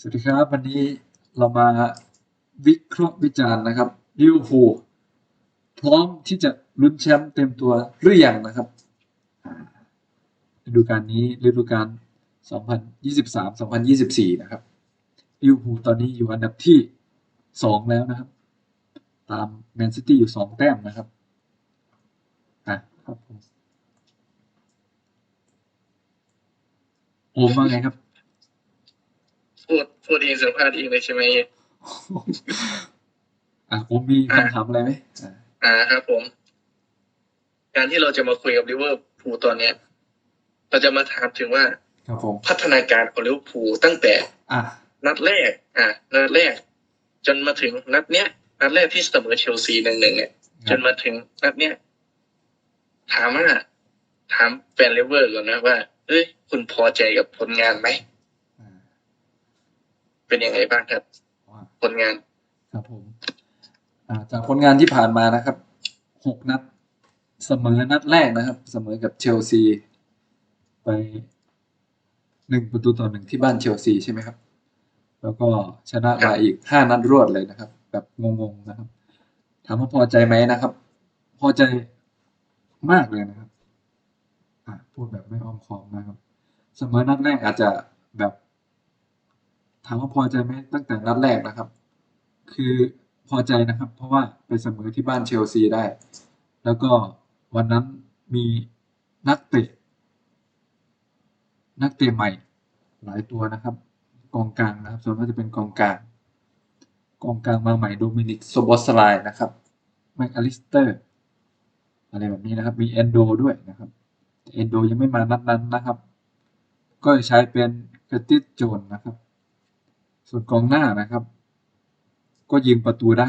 สวัสดีครับ วันนี้เรามาวิเคราะห์วิจารณ์นะครับลิเวอร์พูลพร้อมที่จะลุ้นแชมป์เต็มตัวหรือยังนะครับฤดูกาลนี้ฤดูกาล 2023-2024 นะครับลิเวอร์พูลตอนนี้อยู่อันดับที่สองแล้วนะครับ ตามแมนซิตี้อยู่สองแต้มนะครับอะครับผมโอมว่าไงครับ พูดพูดเองสัมภาษณ์เองเลยใช่ไหมอะผมมีคำถามอะไรไหมอะอ่าครับผม การที่เราจะมาคุยกับลิเวอร์พูลตอนเนี้ย เราจะมาถามถึงว่าครับผมพัฒนาการของลิเวอร์พูลตั้งแต่ อะนัดแรก อ่านัดแรก จนมาถึงนัดเนี้ยนัดแรกที่เสมอเชลซีหนึ่งหนึ่งเนี่ยจนมาถึงนัดเนี้ยถามว่าถามแฟนลิเวอร์ก่อนนะว่าเอ้ยคุณพอใจกับผลงานไหมอ่า เป็นยังไงบ้างครับว่าผลงาน ครับผมอ่าจากผลงานที่ผ่านมานะครับหกนัด เสมอนัดแรกนะครับ เสมอกับเชลซี ไปหนึ่งประตูต่อหนึ่งที่บ้านเชลซีใช่ไหมครับ แล้วก็ชนะมาอีกห้านัดรวดเลยนะครับ แบบงงๆนะครับถามว่าพอใจไหมนะครับ พอใจมากเลยนะครับอ่าพูดแบบไม่อ้อมค้อมนะครับ เสมอนัดแรกอาจจะแบบ ถามว่าพอใจไหมตั้งแต่นัดแรกนะครับ คือพอใจนะครับ เพราะว่าไปเสมอที่บ้านเชลซีได้ แล้วก็วันนั้นมีนักเตะนักเตะใหม่หลายตัวนะครับ กองกลางนะครับ ส่วนมากจะเป็นกองกลาง กองกลางมาใหม่โดมินิกโซบอสไลนะครับแม็กอลิสเตอร์อะไรแบบนี้นะครับ มีเอนโดด้วยนะครับเอนโดยังไม่มานัดนั้นนะครับ ก็ใช้เป็นกระติสโจนนะครับ ส่วนกองหน้านะครับ ก็ยิงประตูได้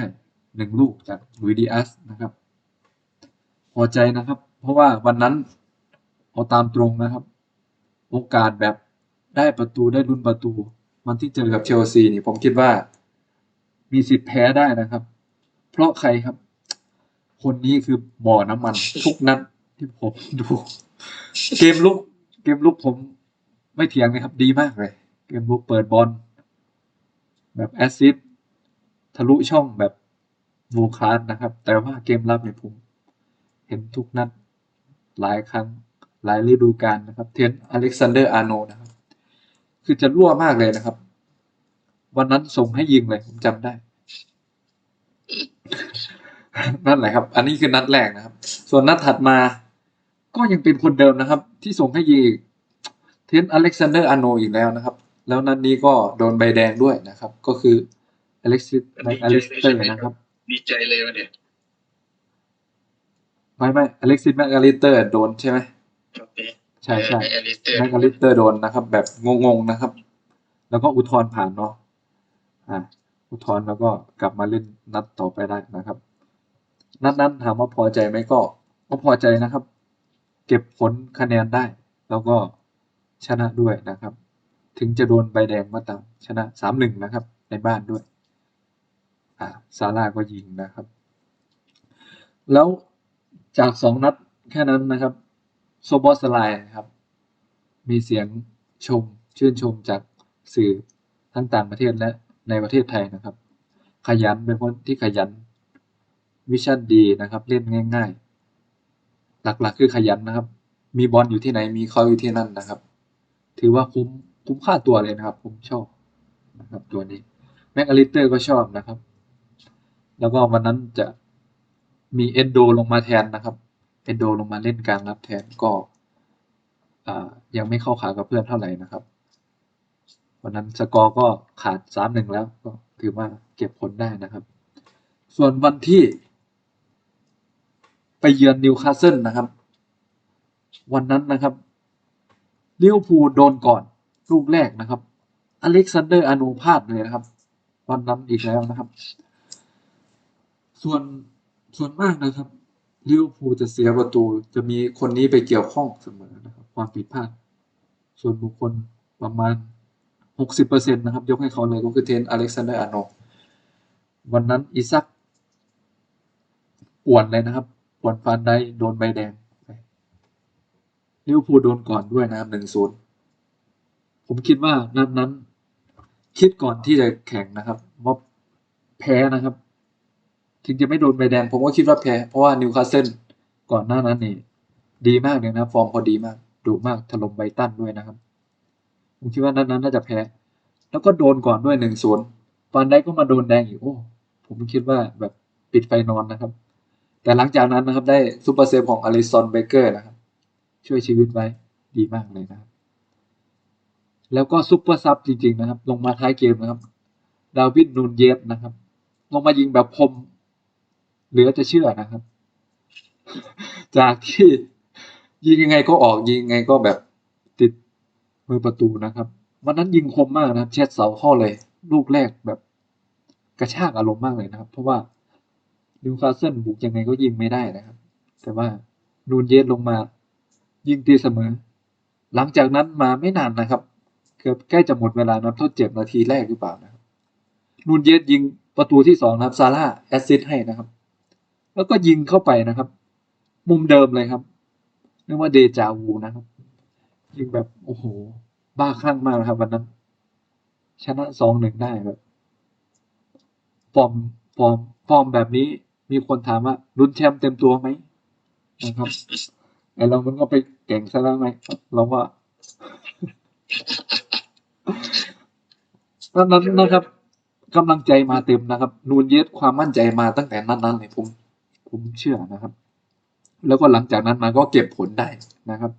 หนึ่งลูกจากลุยดิอัสนะครับ พอใจนะครับ เพราะว่าวันนั้นเอาตามตรงนะครับ โอกาสแบบได้ประตูได้ลุ้นประตูมันที่เจอกับเชลซีนี่ผมคิดว่า มีสิทธิ์แพ้ได้นะครับ เพราะใครครับ คนนี้คือบ่อน้ำมัน ทุกนัดที่ผมดู เกมลุก เกมลุกผมไม่เถียงเลยครับ ดีมากเลย เกมลุกเปิดบอล แบบแอสซิสทะลุช่องแบบโวคลาสนะครับ แต่ว่าเกมรับเนี่ยผม เห็นทุกนัดหลายครั้งหลายฤดูกาลนะครับ เทนอเล็กซานเดอร์อาร์โนนะครับ คือจะรั่วมากเลยนะครับ วันนั้นส่งให้ยิงเลยผมจำได้ นั่นแหละครับ อันนี้คือนัดแรกนะครับ ส่วนนัดถัดมา ก็ยังเป็นคนเดิมนะครับ ที่ส่งให้ยิงอีเทนอเล็กซานเดอร์อาร์โนอีกแล้วนะครับ แล้วนัดนี้ก็โดนใบแดงด้วยนะครับ ก็คืออเล็กซิสแมคอลิสเตอร์นะครับ ดีใจเลยวันเนี้ยไม่ไม่อเล็กซิสแมคอลิสเตอร์โดนใช่ไหมโอเคใช่ใช่แอลิสเตอร์แมคอลิสเตอร์โดนนะครับ แบบงงๆนะครับ แล้วก็อุทธรณ์ผ่านเนาะอ่าอุทธรณ์แล้วก็กลับมาเล่นนัดต่อไปได้นะครับ นัดนั้นถามว่าพอใจไหมก็ก็พอใจนะครับ เก็บผลคะแนนได้ แล้วก็ชนะด้วยนะครับ ถึงจะโดนใบแดงมาตามชนะสามหนึ่งนะครับ ในบ้านด้วยอ่าซาร่าก็ยิงนะครับ แล้วจากสองนัดแค่นั้นนะครับ โซบอสไลน์ครับ มีเสียงชมชื่นชมจากสื่อทั้งต่างประเทศและในประเทศไทยนะครับ ขยันเป็นคนที่ขยันวิชั่นดีนะครับ เล่นง่าย ๆ หลักๆ คือขยันนะครับ มีบอลอยู่ที่ไหนมีเขาอยู่ที่นั่นนะครับ ถือว่าคุ้ม คุ้มค่าตัวเลยนะครับ ผมชอบนะครับตัวนี้แม็กอลิเตอร์ก็ชอบนะครับ แล้วก็วันนั้นจะมีเอนโดลงมาแทนนะครับเอนโดลงมาเล่นกางรับแทนก็ยังไม่เข้าขากับเพื่อนเท่าไหร่นะครับวันนั้นสกอร์ก็ขาดสามหนึ่งแล้วก็ถือว่าเก็บผลได้นะครับ ส่วนวันที่ ไปเยือนนิวคาสเซิลนะครับ วันนั้นนะครับลิเวอร์พูลโดนก่อน ลูกแรกนะครับ อเล็กซานเดอร์อนูพาดเลยนะครับวันนั้นอีกแล้วนะครับ ส่วนส่วนมากนะครับลิเวอร์พูลจะเสียประตูจะมีคนนี้ไปเกี่ยวข้องเสมอนะครับ ความผิดพลาด ส่วนบุคคลประมาณหกสิบเปอร์เซ็นต์นะครับ ยกให้เขาเลยก็คือเทนอเล็กซานเดอร์อาโนวันนั้นอิซักป่วนเลยนะครับป่วนฟานได้โดนใบแดงลิเวอร์พูลโดนก่อนด้วยนะครับหนึ่งศูนย์ ผมคิดว่านัดนั้น คิดก่อนที่จะแข่งนะครับว่าแพ้นะครับ ถึงจะไม่โดนใบแดง ผมก็คิดว่าแพ้ เพราะว่านิวคาสเซิลก่อนหน้านั้นนี่ดีมากเลยนะ ฟอร์มพอดีมากดุมากถล่มไบตันด้วยนะครับ ผมคิดว่านั้นนั้นน่าจะแพ้ แล้วก็โดนก่อนด้วยหนึ่งศูนย์ฟันได้ก็มาโดนแดงอีกโอ้ผมคิดว่าแบบปิดไฟนอนนะครับ แต่หลังจากนั้นนะครับได้ซูเปอร์เซฟของอลิซอนเบเกอร์นะครับ ช่วยชีวิตไว้ดีมากเลยนะครับ แล้วก็ซุปเปอร์ซับจริง ๆ นะครับ ลงมาท้ายเกมนะครับ ดาวิดนูนเยสนะครับ ลงมายิงแบบคมเหลือจะเชื่อนะครับ จากที่ยิงยังไงก็ออกยิงยังไงก็แบบติดมือประตูนะครับวันนั้นยิงคมมากนะครับเช็ดเสาเข้าเลย ลูกแรกแบบกระชากอารมณ์มากเลยนะครับ เพราะว่านิวคาสเซิลบุกยังไงก็ยิงไม่ได้นะครับ แต่ว่านูนเยสลงมายิงตีเสมอ หลังจากนั้นมาไม่นานนะครับือบใกล้จะหมดเวลานับโทษเจ็บนาทีแรกหรือเปล่านะครับนูนเยสยิงประตูที่สองนะครับซาร่าแอสซิสให้นะครับ แล้วก็ยิงเข้าไปนะครับ มุมเดิมเลยครับเรียกว่าเดจาวูนะครับ ยิงแบบโอ้โห บ้าคลั่งมากนะครับวันนั้น ชนะสองหนึ่งได้แบบฟอร์มฟอร์มฟอร์มแบบนี้มีคนถามว่าลุ้นแชมป์เต็มตัวไหมนะครับไอเรามันก็ไปเก่งซะแล้วไหมเราว่าตอนนั้นนะครับกำลังใจมาเต็มนะครับ นูนเยสความมั่นใจมาตั้งแต่นัดนั้นเลยผมผมเชื่อนะครับ แล้วก็หลังจากนั้นมาก็เก็บผลได้นะครับ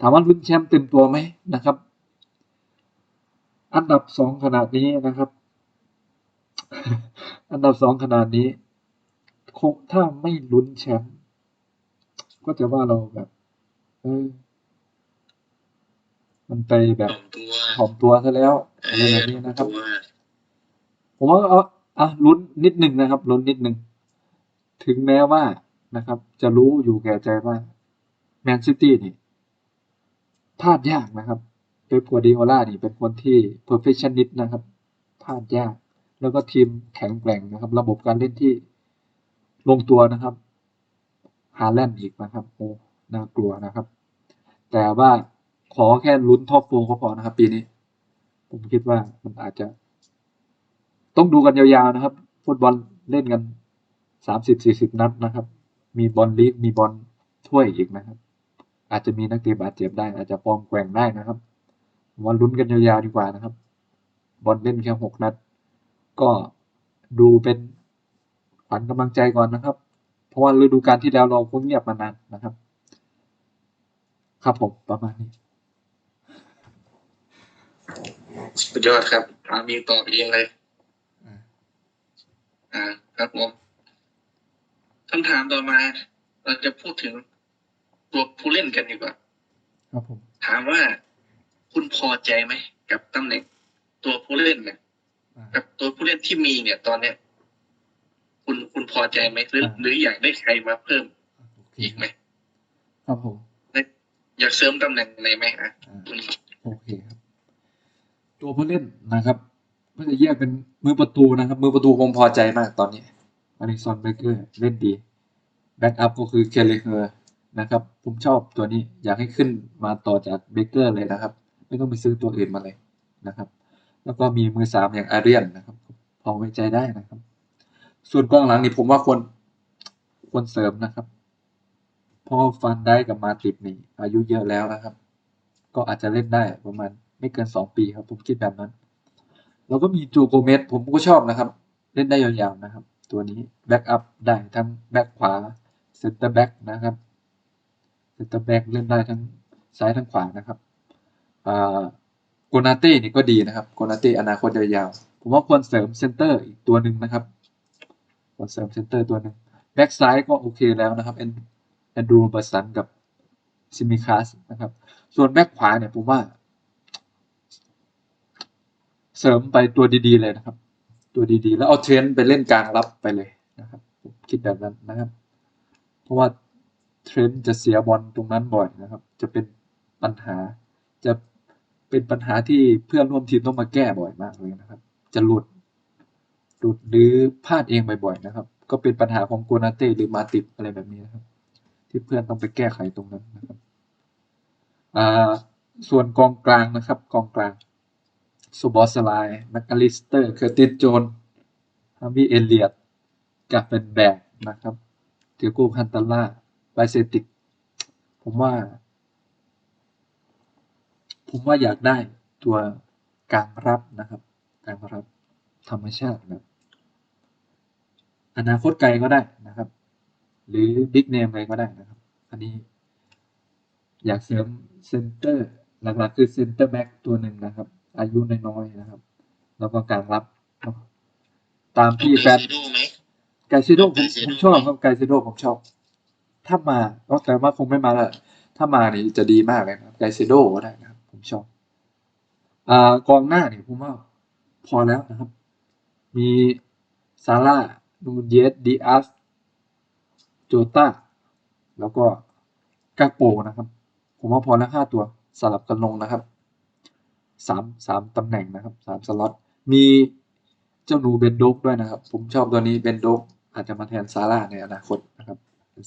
ถามว่าลุ้นแชมป์เต็มตัวไหมนะครับ อันดับสองขนาดนี้นะครับ อันดับสองขนาดนี้คงถ้าไม่ลุ้นแชมป์ก็จะว่าเราแบบ เออ มันไปแบบถ่อมตัวถ่อมตัวซะแล้วเออะไรอแบบนี้นะครับตัวผมว่าเอาอะลุ้นนิดนึงนะครับลุ้นนิดนึง ถึงแม้ว่านะครับ จะรู้อยู่แก่ใจว่าแมนซิตี้นี่พลาดยากนะครับเป๊ปกัวร์ดิโอล่านี่เป็นคนที่ perfectionist นะครับพลาดยาก แล้วก็ทีมแข็งแกร่งนะครับ ระบบการเล่นที่ลงตัวนะครับฮาแลนด์อีกนะครับโอ้น่ากลัวนะครับ แต่ว่า ขอแค่ลุ้นท็อปโฟก็พอนะครับ ปีนี้ ผมคิดว่ามันอาจจะ ต้องดูกันยาวๆนะครับ ฟุตบอลเล่นกันสามสิบสี่สิบนัดนะครับ มีบอลลีกมีบอลถ้วยอีกนะครับ อาจจะมีนักเตะบาดเจ็บได้ อาจจะฟอร์มแกว่งได้นะครับว่าลุ้นกันยาวๆดีกว่านะครับ บอลเล่นแค่หกนัด ก็ดูเป็นขวัญกำลังใจก่อนนะครับ เพราะว่าฤดูกาลที่แล้วเราก็เงียบมานานนะครับ ครับผมประมาณนี้ สุดยอดครับถามมีตอบเองเลยอ่าอ่า ครับผมคำถามต่อมา เราจะพูดถึงตัวผู้เล่นกันดีกว่าครับผม ถามว่าคุณพอใจไหมกับตำแหน่งตัวผู้เล่นเนี่ยอ่ากับตัวผู้เล่นที่มีเนี่ย ตอนเนี้ย คุณคุณพอใจไหมหรืออ่าหรืออยากได้ใครมาเพิ่มโอเคอีกไหมครับผมอยากเสริมตำแหน่งไหนไหมอะอ่าคุณโอเคครับ ตัวผู้เล่นนะครับ ก็จะแยกเป็นมือประตูนะครับ มือประตูผมพอใจมากตอนนี้อลิซอนเบเกอร์เล่นดีแบ็กอัพก็คือเคเลเฮอร์นะครับ ผมชอบตัวนี้อยากให้ขึ้นมาต่อจากเบเกอร์เลยนะครับ ไม่ต้องไปซื้อตัวอื่นมาเลยนะครับ แล้วก็มีมือสามอย่างอาเรียนนะครับ พอไว้ใจได้นะครับ ส่วนกล้องหลังนี่ผมว่าควรควรเสริมนะครับเพราะฟันได้กับมาติบนี่อายุเยอะแล้วนะครับ ก็อาจจะเล่นได้ประมาณ ไม่เกินสองปีครับผมคิดแบบนั้น แล้วก็มีจูโกเมสผมก็ชอบนะครับ เล่นได้ยาวๆนะครับ ตัวนี้แบ็กอัพได้ทั้งแบ็กขวาเซนเตอร์แบ็กนะครับเซนเตอร์แบ็กเล่นได้ทั้งซ้ายทั้งขวานะครับโกนาเต้นี่ก็ดีนะครับโกนาเต้อนาคตยาวๆผมว่าควรเสริมเซนเตอร์อีกตัวหนึ่งนะครับควรเสริมเซนเตอร์ตัวหนึ่งแบ็กซ้ายก็โอเคแล้วนะครับแอนแอนดรูเบอร์สันกับซิมิคัสนะครับ ส่วนแบ็กขวาเนี่ยผมว่า เสริมไปตัวดีๆเลยนะครับ ตัวดีๆ แล้วเอาเทรนต์ไปเล่นกลางรับไปเลยนะครับคิดแบบนั้นนะครับ เพราะว่าเทรนต์จะเสียบอลตรงนั้นบ่อยนะครับ จะเป็นปัญหาจะเป็นปัญหาที่เพื่อนร่วมทีมต้องมาแก้บ่อยมากเลยนะครับ จะหลุดหลุดหรือพลาดเองบ่อยๆนะครับ ก็เป็นปัญหาของโกนาเต้หรือมาติบอะไรแบบนี้นะครับ ที่เพื่อนต้องไปแก้ไขตรงนั้นนะครับอ่าส่วนกองกลางนะครับ กองกลาง ซบอสไลน์แมคคาลิสเตอร์ เคอร์ติส โจนฮาร์วีเอเลียตกาเฟนแบกนะครับเทียโกคันตาล่าไบเซติก ผมว่า ผมว่าอยากได้ตัวกลางรับนะครับกลางรับธรรมชาติแบบอนาคตไกลก็ได้นะครับ หรือบิ๊กเนมอะไรก็ได้นะครับ อันนี้ อยากเสริมเซนเตอร์หลักๆคือเซนเตอร์แบ็กตัวหนึ่งนะครับ อายุน้อยๆนะครับ แล้วก็กลางรับเนอะตามที่แฟนดูไหมไกซิโดผมไกซิผโดมชอบครับไกซิโดผมชอบ ถ้ามาก็แต่ว่าคงไม่มาแล้วถ้ามานี่จะดีมากเลยนะครับไกซิโดก็ได้นะครับ ผมชอบอ่ากองหน้านี่ผมว่าพอแล้วนะครับ มีซาร่านูนเยสดีอาสโจตาแล้วก็กาโปนะครับ ผมว่าพอแล้วห้าตัวสลับกันลงนะครับ สามสามตำแหน่งนะครับสามสล็อตมีเจ้าหนูเบนโดกด้วยนะครับ ผมชอบตัวนี้เบนโดกอาจจะมาแทนซาร่าในอนาคตนะครับ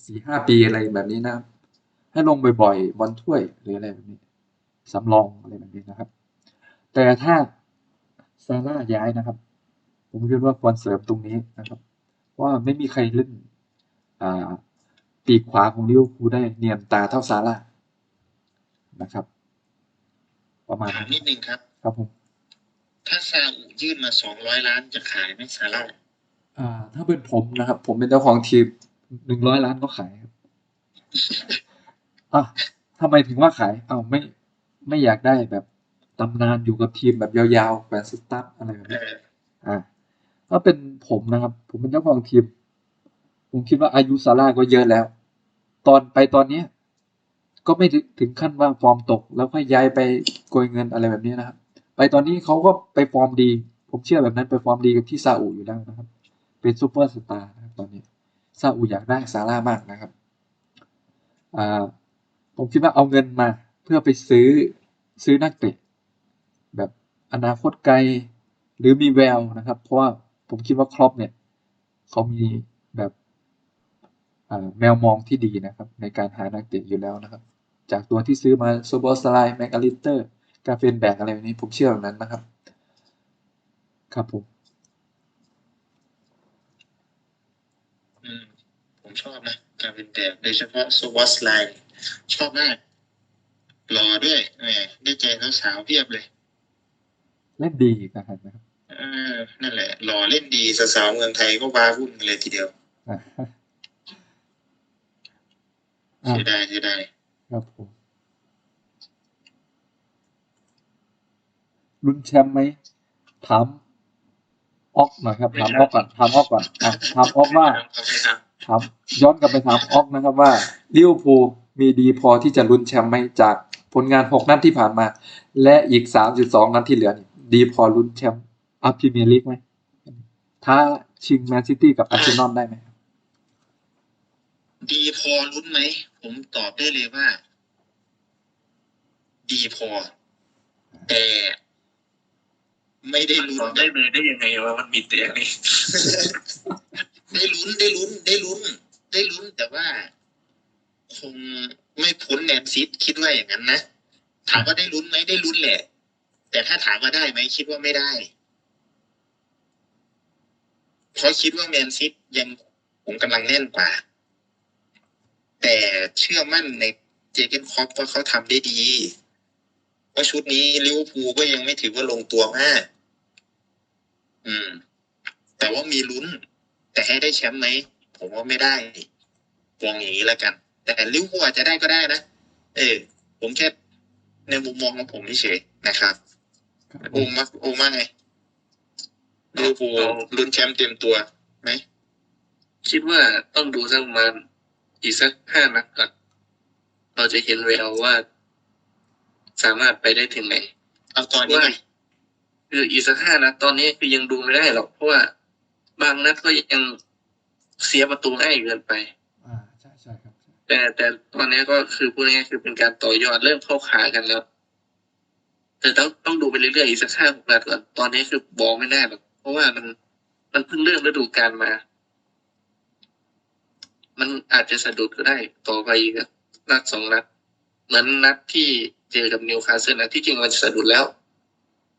สี่ห้าปีอะไรแบบนี้นะครับ ให้ลงบ่อยๆบอลถ้วยหรืออะไรแบบนี้สำรองอะไรแบบนี้นะครับ แต่ถ้าซาร่าย้ายนะครับ ผมคิดว่าควรเสริมตรงนี้นะครับว่าไม่มีใครเล่นอ่าปีกขวาของลิเวอร์พูลได้เนียนตาเท่าซาร่านะครับ ประมาณถามนี้นิดนึงครับ ครับผมถ้าซาอุยื่นมาสองร้อยล้านจะขายไหมซาร่าอ่า ถ้าเป็นผมนะครับ ผมเป็นเจ้าของทีมหนึ่งร้อยล้านก็ขายครับอะทำไมถึงว่าขาย เอ้าไม่ไม่อยากได้แบบตำนานอยู่กับทีมแบบยาวๆแบบสตาร์ทอะไรแบบเอนี้ออ่าถ้าเป็นผมนะครับ ผมเป็นเจ้าของทีม ผมคิดว่าอายุซาร่าก็เยอะแล้ว ตอนไปตอนเนี้ย ก็ไม่ถึงขั้นว่าฟอร์มตก แล้วค่อยย้ายไปโกยเงินอะไรแบบนี้นะครับ ไปตอนนี้เขาก็ไปฟอร์มดี ผมเชื่อแบบนั้นไปฟอร์มดีกับที่ซาอุอยู่แล้วนะครับ เป็นซูเปอร์สตาร์นะครับตอนนี้ซาอุอยากได้ซาร่ามากนะครับอ่าผมคิดว่าเอาเงินมาเพื่อไปซื้อซื้อนักเตะแบบอนาคตไกลหรือมีแววนะครับ เพราะว่าผมคิดว่าครอปเนี่ยเขามีแบบแมวมองที่ดีนะครับ ในการหานักเตะอยู่แล้วนะครับ จากตัวที่ซื้อมาโซบอสไลแมกอลิสเตอร์กาเฟนแบกอะไรแบบนี้ผมเชื่อแบบนั้นนะครับ ครับผมอืมผมชอบนะการเป็นแบบโดยเฉพาะสวอตไลน์ชอบมากหล่อด้วยแหมได้ใจสาวๆเพียบเลย เล่นดีอีกนะครับนะครับเออนั่นแหละหล่อเล่นดีสาวๆเมืองไทยก็ว้าวุ่นกันเลยทีเดียวอะอะเสียดายเสียดาย ครับผมลุ้นแชมป์ไหมถามออกหน่อยครับถามออกก่อนถามออกก่อนอะถามออกว่าครับถามย้อนกลับไปถามออกนะครับว่าลิเวอร์พูลมีดีพอที่จะลุ้นแชมป์ไหมจากผลงานหกนัดที่ผ่านมา และอีกสามจุดสองนัดที่เหลือนี่ดีพอลุ้นแชมป์อัพพรีเมียร์ลีกไหมถ้าชิงแมนซิตี้กับอาร์เซนอลได้ไหม ดีพอลุ้นไหม ผมตอบได้เลยว่า ดีพอ แต่ ไม่ได้ลุ้ตนอบได้เลยได้ยังไงว่ามันมีเตียงนี่ได้ลุ้นได้ลุ้น ได้ลุ้น ได้ลุ้นแต่ว่า คงไม่พ้นแมนซิตคิดว่าอย่างนั้นนะถามว่าได้ลุ้นไหมได้ลุ้นแหละ แต่ถ้าถามว่าได้ไหมคิดว่าไม่ได้เพราะคิดว่าแมนซิตยังผมกำลังแน่นกว่า แต่เชื่อมั่นในเจเกนครอปว่าเขาทำได้ดีเพราะชุดนี้ลิเวอร์พูลก็ยังไม่ถือว่าลงตัวมาก อืม แต่ว่ามีลุ้น แต่ให้ได้แชมป์ไหมผมว่าไม่ได้วองอย่างนี้แล้วกัน แต่ลิเวอร์พูลอาจจะได้ก็ได้นะเออ ผมแค่ในมุมมองของผมเฉยๆนะครับครับผโอมมมาโอมว่าไงลิเวอร์พูลลุ้นแชมป์เต็มตัวไหมคิดว่าต้องดูสักประมาณ อีกสักห้านัดก่อน เราจะเห็นแววว่า สามารถไปได้ถึงไหนเอาตอนนี้ว่าไงคืออีกสักห้านัดตอนนี้คือยังดูไม่ได้หรอกเพราะว่า บางนัดก็ยังเสียประตูง่ายเกินไป อ่าใช่ใช่ครับใช่แต่แต่ตอนนี้ก็คือพูดง่ายๆคือเป็นการต่อยอดเริ่มเข้าขากันแล้ว แต่ต้องต้องดูไปเรื่อยๆอีกสักห้าหกนัดก่อนตอนนี้คือบอกไม่ได้หรอกเพราะว่ามันมันเพิ่งเริ่มฤดูกาลมา มันอาจจะสะดุดก็ได้ต่อไปอีกนัดสองนัดเหมือนนัดที่เจอกับนิวคาสเซิลนะที่จริงมันสะดุดแล้ว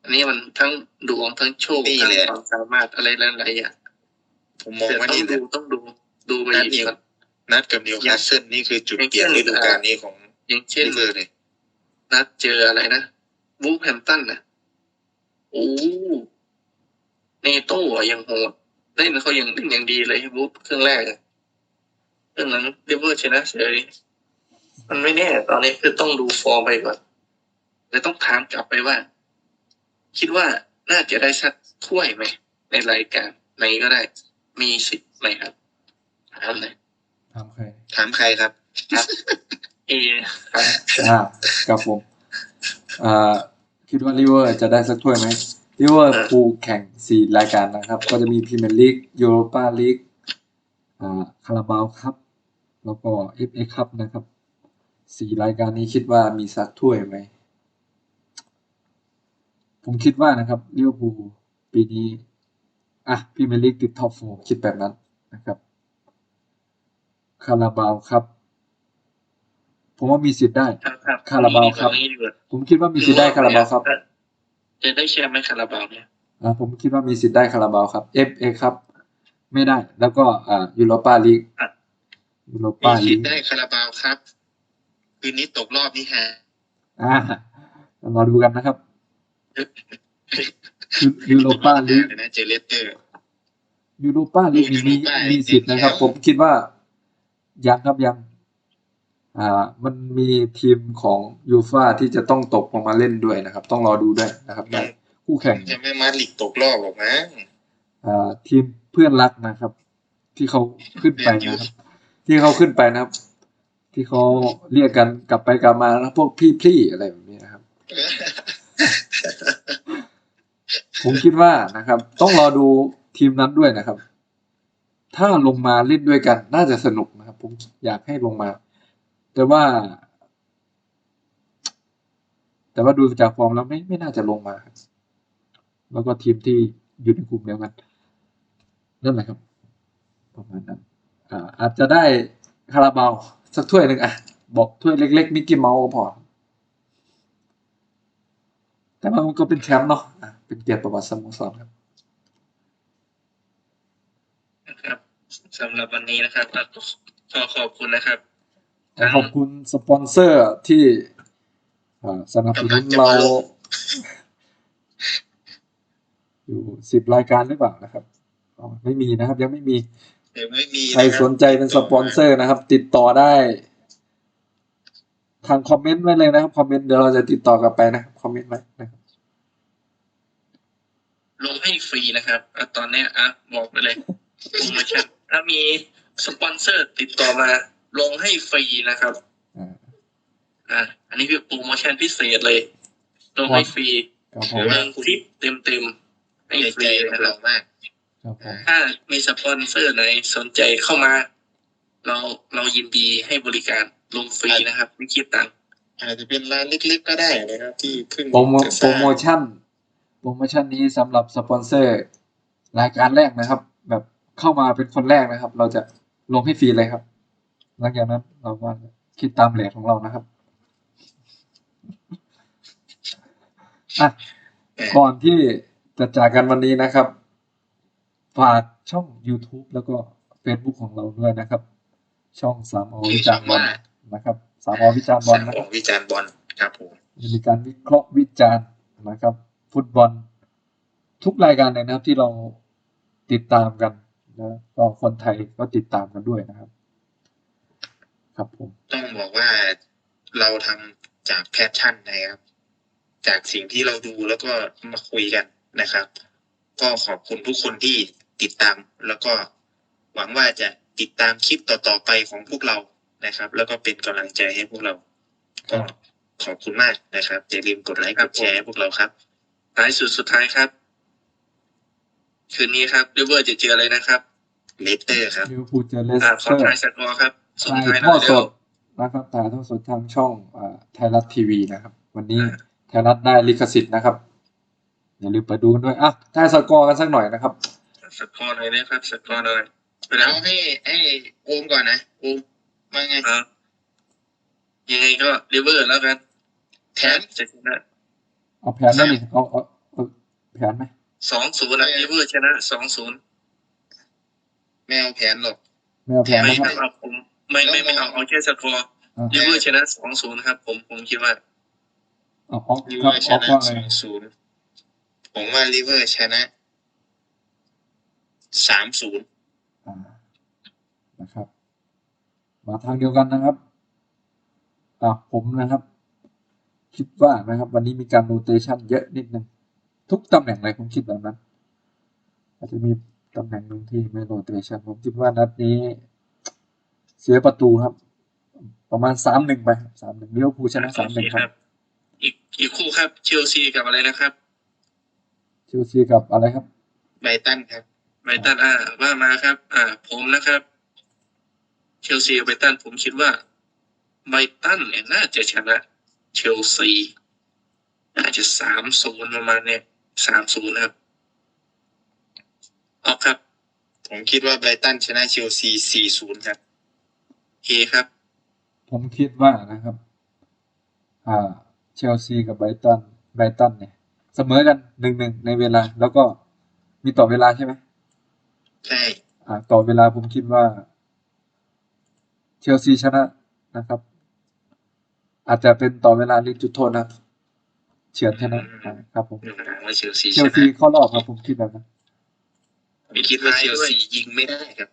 อันนี้มันทั้งดวงทั้งโชคนี่ทั้งแหละความสามารถอะไรหลายๆอย่างผมมองแต่ว่าต้อนี่งแหดูละต้องดูดูไปนัดอีนิกวก่อนนัดกับนิวคาสเซิลนี่คือจุดเปลี่ยนฤดูกาลนี้ของอย่างเช่นลิเวอร์เลยนัดเจออะไรนะวูฟแฮมป์ตันนะโอ้เนโต้อะยังโหดเล่นเขายังเล่นอย่างดีเลยวูฟครึ่งแรกอะค รึ่งหลังลิเวอร์ชนะเฉยมันไม่แน่ ตอนนี้คือต้องดูฟอร์มไปก่อนแต่ต้องถามกลับไปว่า คิดว่าน่าจะได้สักถ้วยไหม ในรายการไหนก็ได้ มีสิทธิ์ไหมครับถามเลยถามใครถามใครครับเอครับอ่าครับผมอ่าคิดว่าลิเวอร์จะได้สักถ้วยไหมลิเวอร์พูลแข่งสี่รายการนะครับ ก็จะมีพรีเมียร์ลีกยูโรปาลีกอ่าคาราบาวครับ แล้วก็เอฟเอคัพนะครับสี่รายการนี้คิดว่ามีสักถ้วยไหม ผมคิดว่านะครับลิเวอร์พูลปีนี้ อะพรีเมียร์ลีกติดท็อปโฟคิดแบบนั้นนะครับคาราบาวครับ ผมว่ามีสิทธิ์ได้ครับครับคาราบาวครับเองี้ดีกว่าผมคิดว่ามีสิทธิ์ได้คาราบาวครับจะได้แชมป์ไหมคาราบาวเนี่ยอ่าผมคิดว่ามีสิทธิ์ได้คาราบาวครับ FA ครับ ไม่ได้ แล้วก็อ่ายูโรปาลีก ยูโรมีปาคิลีดกได้คาราบาวครับ คืนนี้ตกรอบนี่ฮะอ่ารอดูกันนะครับยูโรปาลีกเลยนะเจอเลสเตอร์ยูโรปาลีกมี Europa มีสิทธิ์นะครับแชมป์ผมคิดว่ายังครับยังอ่า มันมีทีมของยูฟาที่จะต้องตกลงมาเล่นด้วยนะครับ ต้องรอดูด้วยนะครับในคู่แข่งจะไม่มาดริดตกรอบหรอกนะอ่าทีมเพื่อนรักนะครับ ที่เขาขึ้นไปนะครับ ที่เขาขึ้นไปนะครับ ที่เขาเรียกกันกลับไปกลับมานะพวกพี่พี่ๆอะไรแบบนี้นะครับ ผมคิดว่านะครับ ต้องรอดูทีมนั้นด้วยนะครับ ถ้าลงมาเล่นด้วยกัน น่าจะสนุกนะครับ ผมอยากให้ลงมา แต่ว่า แต่ว่าดูจากฟอร์มแล้วไม่ไม่น่าจะลงมาแล้วก็ทีมที่อยู่ในกลุ่มเดียวกันนั่นแหละครับ ประมาณนั้น อ่าอาจจะได้คาราบาวสักถ้วยหนึ่งอะ บอกถ้วยเล็กๆมิกกี้เมาส์ก็พอ แต่ว่ามันก็เป็นแชมป์เนาะอะเป็นเกียรติประวัติสโมสรครับนะครับสำหรับวันนี้นะครับก็ขอขอบคุณนะครับขอขอบคุณสปอนเซอร์ที่อ่าสนับสนุนเรา อยู่สิบรายการหรือเปล่านะครับอ๋อไม่มีนะครับ ยังไม่มีเดี๋ยว ไม่มีใครสนใจเป็นสปอนเซอร์นะครับ ติดต่อได้ ทางคอมเมนต์ไว้เลยนะครับคอมเมนต์เดี๋ยวเราจะติดต่อกลับไปนะครับคอมเมนต์ไว้นะครับลงให้ฟรีนะครับอะตอนเนี้ยอะบอกไปเลยโปรโมชั่นถ้ามีสปอนเซอร์ติดต่อมา ลงให้ฟรีนะครับอ่าอะอันนี้คือโปรโมชั่นพิเศษเลย ลงให้ฟรีครับผหมนึ่งคลิปเต็มเต็มๆให้ในฟใจรีเลยของนะครัเราบมากครับผม ถ้ามีสปอนเซอร์ไหนสนใจเข้ามา เราเรายินดีให้บริการลงฟรีนะครับ ไม่คิดตังค์อาจจะเป็นร้านเล็กๆก็ได้นะครับ ที่เพิ่งโปรโมจะสโปรร้างโมชั่นโปรโมชั่นนี้สำหรับสปอนเซอร์รายการแรกนะครับ แบบเข้ามาเป็นคนแรกนะครับ เราจะลงให้ฟรีเลยครับ หลังจากนั้นเราก็คิดตามเลทของเรานะครับอะก่อนที่จะจากกันวันนี้นะครับ ฝากช่อง YouTube แล้วก็ Facebook ของเราด้วยนะครับ ช่องสามอวิจารณ์บอลนะครับสามอวิจารณ์บอลนะขคอรับงวิจารณ์บอลครับผมจะมีการวิเคราะห์วิจารณ์นะครับ ฟุตบอล ทุกรายการเลยนะครับที่เราติดตามกันนะก็คนไทยก็ติดตามกันด้วยนะครับ ครับผม ต้องบอกว่าเราทำจากแพชชั่นนะครับ จากสิ่งที่เราดูแล้วก็มาคุยกันนะครับ ก็ขอบคุณทุกคนที่ ติดตาม แล้วก็หวังว่าจะติดตามคลิปต่อๆไปของพวกเรานะครับ แล้วก็เป็นกำลังใจให้พวกเรา ก็ขอบคุณมากนะครับอย่าลืมกดไลค์กดแชร์ให้พวกเราครับท้ายสุดสุดท้ายครับ คืนนี้ครับริเวอร์จะเจออะไรนะครับเลสเตอร์ครับลิเวอร์พูลเจอเลสอ่าขเตออร์ทายสกอร์ครับส่งถ่ายท้ายหทน่ออยดเร็วสดนะครับถ่ายทอดสดทางช่องอ่าไทยรัฐทีวีนะครับ วันนี้อ่าไทยรัฐได้ลิขสิทธิ์นะครับ อย่าลืมไปดูกันด้วยอะทายสกอร์กันสักหน่อยนะครับ สกอร์หน่อยนะครับสกอร์หน่อยไปแล้แล้ววให้ให้โอมก่อนนะโอมว่าไงอ่ายังไงก็ริเวอร์แล้วกันแถมจะชนะเอาแผนแล้วนี่เอาเอาแผนไหมสองศูนย์นะลิเวอร์ชนะสองศูนย์ไม่เอาแผนหรอกไม่เอาแผนไม่นะครับเอาผมไม่ไม่ไม่เอาเอาแค่สกอร์อ่าลิเวอร์ชนะสองศูนย์ครับ ผมผมคิดว่าเอาออกลิคเวรัอบร์ชออกนะว่าสไงองศูนย์ผมว่าลิเวอร์ชนะ สามศูนย์อ่านะครับ มาทางเดียวกันนะครับอ่าผมนะครับ คิดว่านะครับ วันนี้มีการโรเตชันเยอะนิดนึงทุกตำแหน่งเลยผมคิดแบบนั้น อาจจะมีตำแหน่งหนึ่งที่ไม่โรเตชันผมคิดว่านัดนี้ เสียประตูครับ ประมาณสามหนึ่งไปสามหนึ่งเลี้ยวภูลชนะสามหนึ่งครับ อีกอีกคู่ครับเชลซีกับอะไรนะครับเชลซีกับอะไรครับไบรตันครับ ไบตันอ่าว่ามาครับ อ่า ผมนะครับเชลซีกับไบตันผมคิดว่าไบตันเนี่ยน่าจะชนะเชลซีน่าจะสามศูนย์ประมาณเนี่ยสามศูนย์ครับออกครับ ผมคิดว่าไบตันชนะเชลซีสี่ศูนย์ครับเอครับ ผมคิดว่านะครับ อ่า เชลซีกับไบตันไบตันเนี่ย เสมอกันหนึ่งหนึ่งในเวลาแล้วก็มีต่อเวลาใช่ไหม ใช่อ่าต่อเวลาผมคิดว่าเชลซีชนะนะครับ อาจจะเป็นต่อเวลาหรือจุดโทษนะครับเฉือนชนะอ่าครับผมหนึ่งทางว่าเชลซีเชชลนะซีเข้ารอบครับผมคิดแบบนั้นผมคิดว่าเชลซียิงไม่ได้ครับ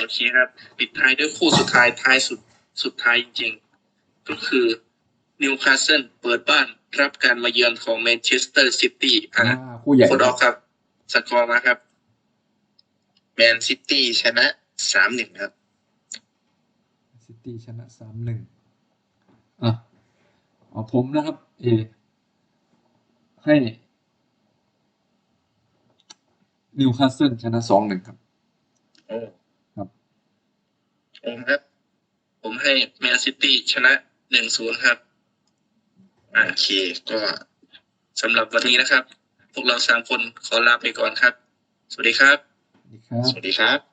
โอเคครับ ปิดท้ายด้วยคู่สุดท้ายท้ายสุดสุดท้ายจริงๆก็คือนิวคาสเซิลเปิดบ้านรับการมาเยือนของแมนเชสเตอร์ซิตี้อ่าอ่าคู่ใหญ่คนออกครับ สกอร์มาครับ แมนซิตี้ชนะสามหนึ่งครับซิตี้ชนะสามหนึ่งอะอ๋อผมนะครับ เอ ให้นิวคาสเซิลชนะสองหนึ่งครับ โอ้ครับผมครับ ผมให้แมนซิตี้ชนะหนึ่งศูนย์ครับอ่าโอเค ก็สำหรับวันนี้นะครับ พวกเราสามคนขอลาไปก่อนครับ สวัสดีครับสวัส ดีครับ สวัสดีครับ